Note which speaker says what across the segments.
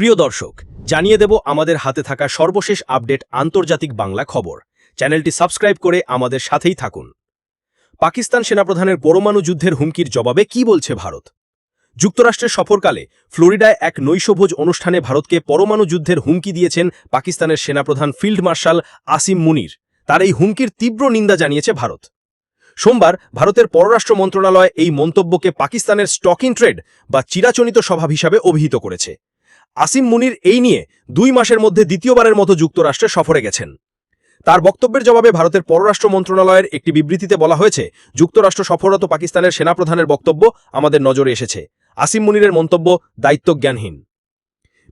Speaker 1: প্রিয় দর্শক, জানিয়ে দেব আমাদের হাতে থাকা সর্বশেষ আপডেট আন্তর্জাতিক বাংলা খবর। চ্যানেলটি সাবস্ক্রাইব করে আমাদের সাথেই থাকুন। পাকিস্তান সেনাপ্রধানের পরমাণু যুদ্ধের হুমকির জবাবে কি বলছে ভারত? যুক্তরাষ্ট্রের সফরকালে ফ্লোরিডায় এক নৈশভোজ অনুষ্ঠানে ভারতকে পরমাণু যুদ্ধের হুমকি দিয়েছেন পাকিস্তানের সেনাপ্রধান ফিল্ড মার্শাল আসিম মুনির। তার এই হুমকির তীব্র নিন্দা জানিয়েছে ভারত। সোমবার ভারতের পররাষ্ট্র মন্ত্রণালয় এই মন্তব্যকে পাকিস্তানের স্টক ইন ট্রেড বা চিরাচরিত স্বভাব হিসাবে অভিহিত করেছে। আসিম মুনির এই নিয়ে দুই মাসের মধ্যে দ্বিতীয়বারের মতো যুক্তরাষ্ট্রে সফরে গেছেন। তার বক্তব্যের জবাবে ভারতের পররাষ্ট্র মন্ত্রণালয়ের একটি বিবৃতিতে বলা হয়েছে, যুক্তরাষ্ট্র সফররত পাকিস্তানের সেনাপ্রধানের বক্তব্য আমাদের নজরে এসেছে। আসিম মুনিরের মন্তব্য দায়িত্বজ্ঞানহীন।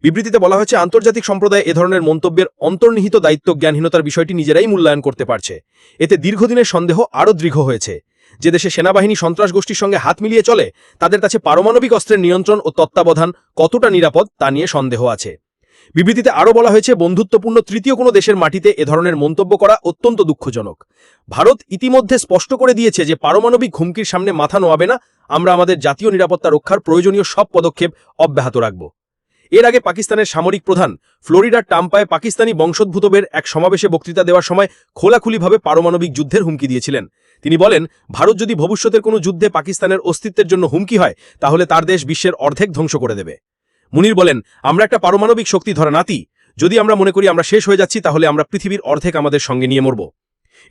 Speaker 1: বিবৃতিতে বলা হয়েছে, আন্তর্জাতিক সম্প্রদায় এ ধরনের মন্তব্যের অন্তর্নিহিত দায়িত্বজ্ঞানহীনতার বিষয়টি নিজেরাই মূল্যায়ন করতে পারছে। এতে দীর্ঘদিনের সন্দেহ আরও দৃঢ় হয়েছে। যে দেশে সেনাবাহিনী সন্ত্রাস গোষ্ঠীর সঙ্গে হাত মিলিয়ে চলে, তাদের কাছে পারমাণবিক অস্ত্রের নিয়ন্ত্রণ ও তত্ত্বাবধান কতটা নিরাপদ তা নিয়ে সন্দেহ আছে। বিবৃতিতে আরও বলা হয়েছে, বন্ধুত্বপূর্ণ তৃতীয় কোনো দেশের মাটিতে এ ধরনের মন্তব্য করা অত্যন্ত দুঃখজনক। ভারত ইতিমধ্যে স্পষ্ট করে দিয়েছে যে পারমাণবিক হুমকির সামনে মাথা নোয়াবে না, আমরা আমাদের জাতীয় নিরাপত্তা রক্ষার প্রয়োজনীয় সব পদক্ষেপ অব্যাহত রাখব। এর আগে পাকিস্তানের সামরিক প্রধান ফ্লোরিডার টাম্পায় পাকিস্তানি বংশোদ্ভূতদের এক সমাবেশে বক্তৃতা দেওয়ার সময় খোলাখুলিভাবে পারমাণবিক যুদ্ধের হুমকি দিয়েছিলেন। তিনি বলেন, ভারত যদি ভবিষ্যতের কোনো যুদ্ধে পাকিস্তানের অস্তিত্বের জন্য হুমকি হয়, তাহলে তার দেশ বিশ্বের অর্ধেক ধ্বংস করে দেবে। মুনির বলেন, আমরা একটা পারমাণবিক শক্তি ধরা নাতি। যদি আমরা মনে করি আমরা শেষ হয়ে যাচ্ছি, তাহলে আমরা পৃথিবীর অর্ধেক আমাদের সঙ্গে নিয়ে মরব।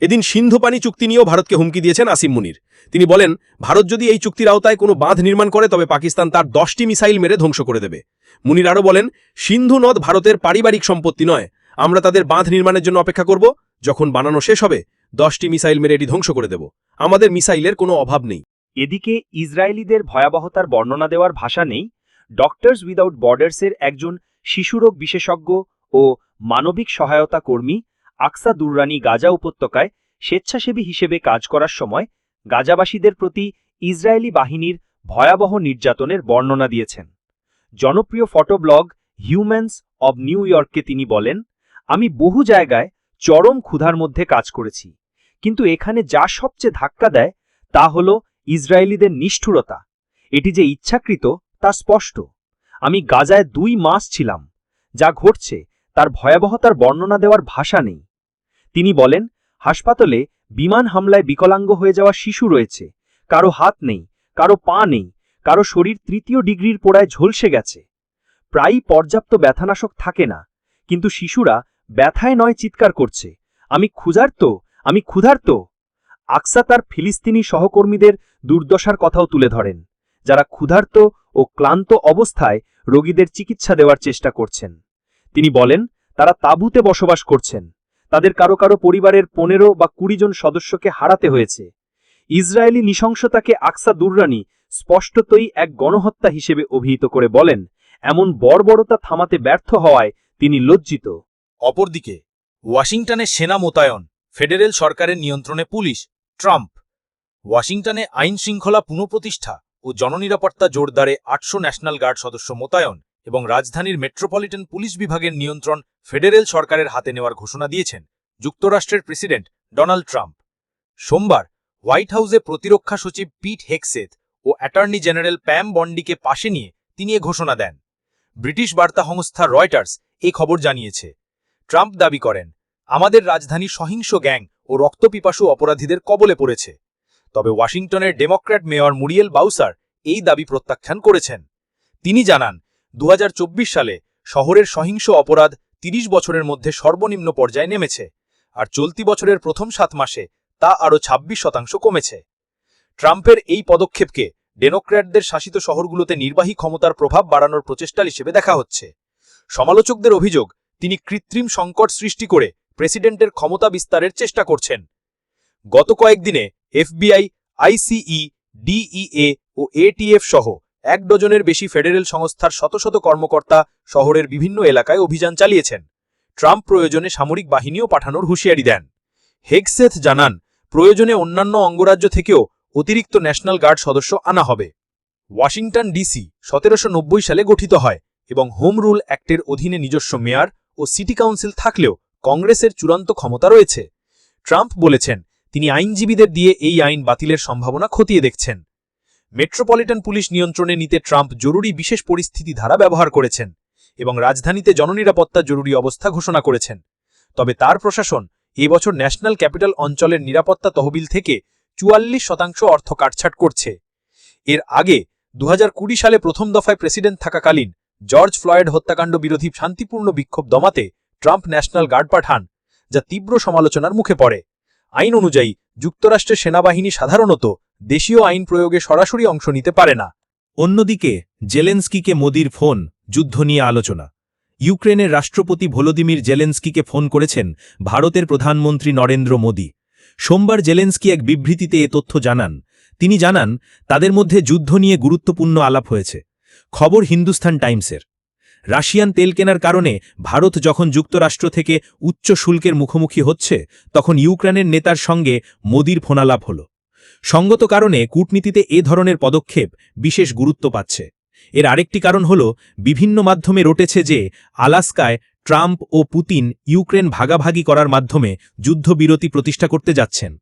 Speaker 1: এদিন সিন্ধু পানি চুক্তি নিয়েও ভারতকে হুমকি দিয়েছেন আসিম মুনির। তিনি বলেন, ভারত যদি এই চুক্তির আওতায় কোনো বাঁধ নির্মাণ করে, তবে পাকিস্তান তার দশটি মিসাইল মেরে ধ্বংস করে দেবে। মুনির আরও বলেন, সিন্ধু নদ ভারতের পারিবারিক সম্পত্তি নয়। আমরা তাদের বাঁধ নির্মাণের জন্য অপেক্ষা করব। যখন বানানো শেষ হবে দশটি মিসাইল মেরে এটি ধ্বংস করে দেব। আমাদের মিসাইলের কোনো অভাব নেই।
Speaker 2: এদিকে ইসরায়েলিদের ভয়াবহতার বর্ণনা দেওয়ার ভাষা নেই। ডক্টরস উইদাউট বর্ডার্সের একজন শিশুরোগ বিশেষজ্ঞ ও মানবিক সহায়তা কর্মী আকসা দুররানি গাজা উপত্যকায় স্বেচ্ছাসেবী হিসেবে কাজ করার সময় গাজাবাসীদের প্রতি ইসরায়েলি বাহিনীর ভয়াবহ নির্যাতনের বর্ণনা দিয়েছেন। জনপ্রিয় ফটোব্লগ হিউম্যানস অব নিউ ইয়র্ককে তিনি বলেন, আমি বহু জায়গায় চরম ক্ষুধার মধ্যে কাজ করেছি। কিন্তু এখানে যা সবচেয়ে ধাক্কা দেয়, তা হল ইসরায়েলিদের নিষ্ঠুরতা। এটি যে ইচ্ছাকৃত, তা স্পষ্ট। আমি গাজায় দুই মাস ছিলাম। যা ঘটছে, তার ভয়াবহতার বর্ণনা দেওয়ার ভাষা নেই। তিনি বলেন, হাসপাতালে বিমান হামলায় বিকলাঙ্গ হয়ে যাওয়া শিশু রয়েছে। কারও হাত নেই, কারও পা নেই, কারও শরীর তৃতীয় ডিগ্রির পোড়ায় ঝলসে গেছে। প্রায়ই পর্যাপ্ত ব্যথানাশক থাকে না, কিন্তু শিশুরা ব্যথায় নয় চিৎকার করছে। আমি ক্ষুধার্ত? আমি ক্ষুধার্ত? আকসা তার ফিলিস্তিনি সহকর্মীদের দুর্দশার কথাও তুলে ধরেন, যারা ক্ষুধার্ত ও ক্লান্ত অবস্থায় রোগীদের চিকিৎসা দেওয়ার চেষ্টা করছেন। তিনি বলেন, তারা তাঁবুতে বসবাস করছেন। তাদের কারও কারও পরিবারের পনেরো বা কুড়ি জন সদস্যকে হারাতে হয়েছে। ইসরায়েলি নৃশংসতাকে আকসা দুর্রানি স্পষ্টতই এক গণহত্যা হিসেবে অভিহিত করে বলেন, এমন বর্বরতা থামাতে ব্যর্থ হওয়ায় তিনি লজ্জিত।
Speaker 3: অপরদিকে, ওয়াশিংটনে সেনা মোতায়েন, ফেডারেল সরকারের নিয়ন্ত্রণে পুলিশ, ট্রাম্প। ওয়াশিংটনে আইন শৃঙ্খলা পুনঃপ্রতিষ্ঠা ও জননিরাপত্তা জোরদারে আটশো ন্যাশনাল গার্ড সদস্য মোতায়েন এবং রাজধানীর মেট্রোপলিটন পুলিশ বিভাগের নিয়ন্ত্রণ ফেডারেল সরকারের হাতে নেওয়ার ঘোষণা দিয়েছেন যুক্তরাষ্ট্রের প্রেসিডেন্ট ডোনাল্ড ট্রাম্প। সোমবার, হোয়াইট হাউসে প্রতিরক্ষা সচিব পিট হেকসেথ ও অ্যাটর্নি জেনারেল প্যাম বন্ডিকে পাশে নিয়ে তিনি এ ঘোষণা দেন। ব্রিটিশ বার্তা সংস্থা রয়টার্স এই খবর জানিয়েছে। ট্রাম্প দাবি করেন, আমাদের রাজধানী সহিংস গ্যাং ও রক্তপিপাসু অপরাধীদের কবলে পড়েছে। তবে ওয়াশিংটনের ডেমোক্র্যাট মেয়র মুরিয়েল বাউসার এই দাবি প্রত্যাখ্যান করেছেন। তিনি জানান দু হাজার চব্বিশ সালে শহরের সহিংস অপরাধ ৩০ বছরের মধ্যে সর্বনিম্ন পর্যায়ে নেমেছে, আর চলতি বছরের প্রথম সাত মাসে তা আরও ২৬ শতাংশ কমেছে। ট্রাম্পের এই পদক্ষেপকে ডেমোক্র্যাটদের শাসিত শহরগুলোতে নির্বাহী ক্ষমতার প্রভাব বাড়ানোর প্রচেষ্টা হিসেবে দেখা হচ্ছে। সমালোচকদের অভিযোগ তিনি কৃত্রিম সংকট সৃষ্টি করে প্রেসিডেন্টের ক্ষমতা বিস্তারের চেষ্টা করছেন। গত কয়েকদিনে এফবিআই, আইসিই, ডিইএ ও এটিএফ সহ এক ডজনের বেশি ফেডারেল সংস্থার শত শত কর্মকর্তা শহরের বিভিন্ন এলাকায় অভিযান চালিয়েছেন। ট্রাম্প প্রয়োজনে সামরিক বাহিনীও পাঠানোর হুঁশিয়ারি দেন। হেগসেথ জানান, প্রয়োজনে অন্যান্য অঙ্গরাজ্য থেকেও অতিরিক্ত ন্যাশনাল গার্ড সদস্য আনা হবে। ওয়াশিংটন ডিসি সতেরোশো নব্বই সালে গঠিত হয় এবং হোম রুল অ্যাক্টের অধীনে নিজস্ব মেয়র ও সিটি কাউন্সিল থাকলেও কংগ্রেসের চূড়ান্ত ক্ষমতা রয়েছে। ট্রাম্প বলেছেন, তিনি আইনজীবীদের দিয়ে এই আইন বাতিলের সম্ভাবনা খতিয়ে দেখছেন। মেট্রোপলিটন পুলিশ নিয়ন্ত্রণে নিতে ট্রাম্প জরুরি বিশেষ পরিস্থিতি ধারা ব্যবহার করেছেন এবং রাজধানীতে জননিরাপত্তা জরুরি অবস্থা ঘোষণা করেছেন। তবে তার প্রশাসন এবছর ন্যাশনাল ক্যাপিটাল অঞ্চলের নিরাপত্তা তহবিল থেকে চুয়াল্লিশ শতাংশ অর্থ কাটছাট করছে। এর আগে দু হাজার কুড়ি সালে প্রথম দফায় প্রেসিডেন্ট থাকাকালীন জর্জ ফ্লয়েড হত্যাকাণ্ড বিরোধী শান্তিপূর্ণ বিক্ষোভ দমাতে ট্রাম্প ন্যাশনাল গার্ড পাঠান, যা তীব্র সমালোচনার মুখে পড়ে। আইন অনুযায়ী, যুক্তরাষ্ট্রের সেনাবাহিনী সাধারণত দেশীয় আইন প্রয়োগে সরাসরি অংশ নিতে পারে না।
Speaker 1: অন্যদিকে, জেলেন্সকিকে মোদির ফোন, যুদ্ধ নিয়ে আলোচনা। ইউক্রেনের রাষ্ট্রপতি ভোলোদিমির জেলেন্সকিকে ফোন করেছেন ভারতের প্রধানমন্ত্রী নরেন্দ্র মোদী। সোমবার জেলেন্সকি এক বিবৃতিতে এ তথ্য জানান। তিনি জানান, তাদের মধ্যে যুদ্ধ নিয়ে গুরুত্বপূর্ণ আলাপ হয়েছে। খবর হিন্দুস্তান টাইমসের। রাশিয়ান তেল কেনার কারণে ভারত যখন যুক্তরাষ্ট্র থেকে উচ্চ শুল্কের মুখোমুখি হচ্ছে, তখন ইউক্রেনের নেতার সঙ্গে মোদির ফোনালাপ হল। সঙ্গত কারণে কূটনীতিতে এ ধরনের পদক্ষেপ বিশেষ গুরুত্ব পাচ্ছে। এর আরেকটি কারণ হল, বিভিন্ন মাধ্যমে রটেছে যে আলাস্কায় ট্রাম্প ও পুতিন ইউক্রেন ভাগাভাগি করার মাধ্যমে যুদ্ধবিরতি প্রতিষ্ঠা করতে যাচ্ছেন।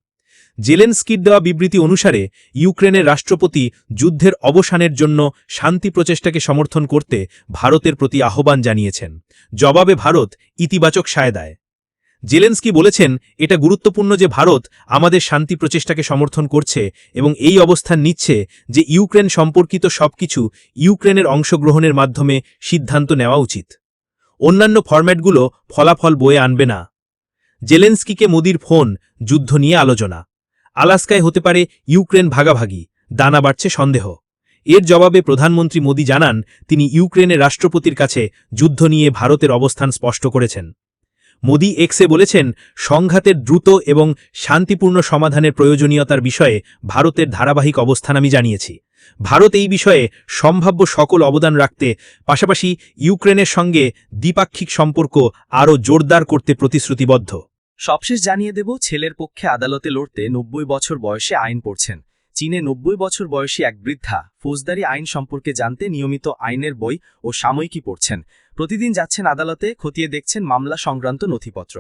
Speaker 1: জেলেন্সকির দেওয়া বিবৃতি অনুসারে ইউক্রেনের রাষ্ট্রপতি যুদ্ধের অবসানের জন্য শান্তি প্রচেষ্টাকে সমর্থন করতে ভারতের প্রতি আহ্বান জানিয়েছেন। জবাবে ভারত ইতিবাচক সায় দেয়। জেলেন্সকি বলেছেন, এটা গুরুত্বপূর্ণ যে ভারত আমাদের শান্তি প্রচেষ্টাকে সমর্থন করছে এবং এই অবস্থান নিচ্ছে যে ইউক্রেন সম্পর্কিত সবকিছু ইউক্রেনের অংশগ্রহণের মাধ্যমে সিদ্ধান্ত নেওয়া উচিত। অন্যান্য ফরম্যাটগুলো ফলাফল বয়ে আনবে না। জেলেন্সকিকে মোদির ফোন, যুদ্ধ নিয়ে আলোচনা। আলাস্কায় হতে পারে ইউক্রেন ভাগাভাগি, দানা বাড়ছে সন্দেহ। এর জবাবে প্রধানমন্ত্রী মোদি জানান, তিনি ইউক্রেনের রাষ্ট্রপতির কাছে যুদ্ধ নিয়ে ভারতের অবস্থান স্পষ্ট করেছেন। মোদি এক্সে বলেছেন, সংঘাতের দ্রুত এবং শান্তিপূর্ণ সমাধানের প্রয়োজনীয়তার বিষয়ে ভারতের ধারাবাহিক অবস্থান আমি জানিয়েছি। ভারত এই বিষয়ে সম্ভাব্য সকল অবদান রাখতে, পাশাপাশি ইউক্রেনের সঙ্গে দ্বিপাক্ষিক সম্পর্ক আরও জোরদার করতে প্রতিশ্রুতিবদ্ধ।
Speaker 2: সবশেষ জানিয়ে দেব, ছেলের পক্ষে আদালতে লড়তে নব্বই বছর বয়সে আইন পড়ছেন। চীনে নব্বই বছর বয়সী এক বৃদ্ধা ফৌজদারি আইন সম্পর্কে জানতে নিয়মিত আইনের বই ও সাময়িকী পড়ছেন। প্রতিদিন যাচ্ছেন আদালতে, খতিয়ে দেখছেন মামলা সংক্রান্ত নথিপত্র।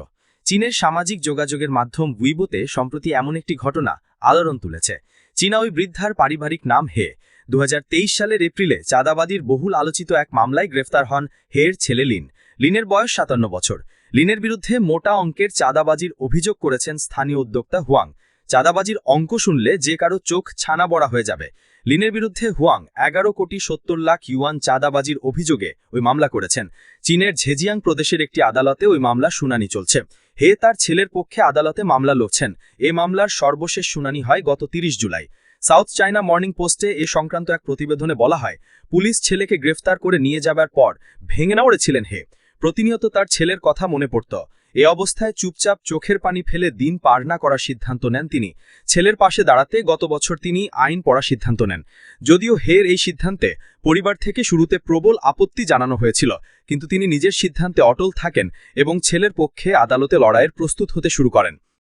Speaker 2: চীনের সামাজিক যোগাযোগের মাধ্যম উইবোতে সম্প্রতি এমন একটি ঘটনা আলোড়ন তুলেছে। চীনা ওই বৃদ্ধার পারিবারিক নাম হে। দু হাজার তেইশ সালের এপ্রিলে চাঁদাবাদীর বহুল আলোচিত এক মামলায় গ্রেফতার হন হের ছেলে লিন। লিনের বয়স সাতান্ন বছর। লিনের বিরুদ্ধে মোটা অঙ্কের চাঁদাবাজির অভিযোগ করেছেন স্থানীয় উদ্যোক্তা হুয়াং। চাঁদাবাজির অঙ্ক শুনলে যে কারও চোখ ছানা বড়া হয়ে যাবে। লিনের বিরুদ্ধে হুয়াং এগারো কোটি সত্তর লাখ ইউয়ান চাঁদাবাজির অভিযোগে ওই মামলা করেছেন। চীনের ঝেজিয়াং প্রদেশের একটি আদালতে ওই মামলা শুনানি চলছে। হে তার ছেলের পক্ষে আদালতে মামলা লড়ছেন। এ মামলার সর্বশেষ শুনানি হয় গত তিরিশ জুলাই। সাউথ চায়না মর্নিং পোস্টে এ সংক্রান্ত এক প্রতিবেদনে বলা হয়, পুলিশ ছেলেকে গ্রেফতার করে নিয়ে যাবার পর ভেঙে নাওড়েছিলেন হে। প্রতিনিয়ত তার ছেলের কথা মনে পড়ত। এ অবস্থায় চুপচাপ চোখের পানি ফেলে দিন পার না করার সিদ্ধান্ত নেন তিনি। ছেলের পাশে দাঁড়াতে গত বছর তিনি আইন পড়ার সিদ্ধান্ত নেন। যদিও হের এই সিদ্ধান্তে পরিবার থেকে শুরুতে প্রবল আপত্তি জানানো হয়েছিল, কিন্তু তিনি নিজের সিদ্ধান্তে অটল থাকেন এবং ছেলের পক্ষে আদালতে লড়াইয়ের প্রস্তুত হতে শুরু করেন।